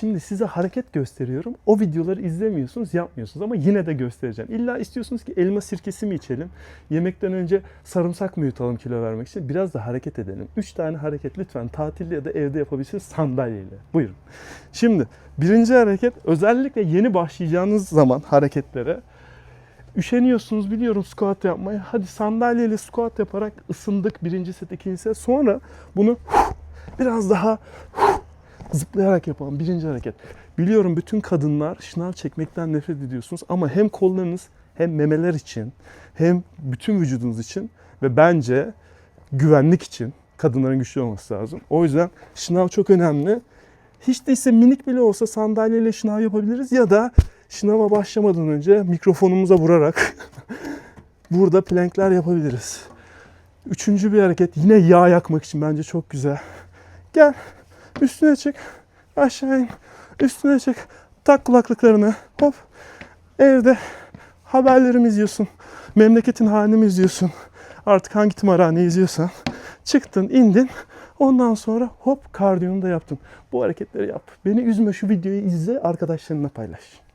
Şimdi size hareket gösteriyorum. O videoları izlemiyorsunuz, yapmıyorsunuz ama yine de göstereceğim. İlla istiyorsunuz ki elma sirkesi mi içelim? Yemekten önce sarımsak mı yutalım kilo vermek için? Biraz da hareket edelim. 3 tane hareket lütfen tatilde ya da evde yapabilirsiniz sandalyeyle. Buyurun. Şimdi birinci hareket özellikle yeni başlayacağınız zaman hareketlere üşeniyorsunuz biliyorum squat yapmaya. Hadi sandalyeyle squat yaparak ısındık birinci set, ikinci set. Sonra bunu biraz daha zıplayarak yapalım. Birinci hareket. Biliyorum bütün kadınlar şınav çekmekten nefret ediyorsunuz ama hem kollarınız hem memeler için hem bütün vücudunuz için ve bence güvenlik için kadınların güçlü olması lazım. O yüzden şınav çok önemli. Hiç değilse minik bile olsa sandalyeyle şınav yapabiliriz ya da şınava başlamadan önce mikrofonumuza vurarak burada plankler yapabiliriz. Üçüncü bir hareket yine yağ yakmak için bence çok güzel. Gel üstüne çık aşağı in. Üstüne çık tak kulaklıklarını. Hop. Evde haberlerimi izliyorsun. Memleketin halini izliyorsun? Artık hangi tımarhane izliyorsan. Çıktın indin. Ondan sonra hop kardiyonu da yaptın. Bu hareketleri yap. Beni üzme şu videoyu izle arkadaşlarınla paylaş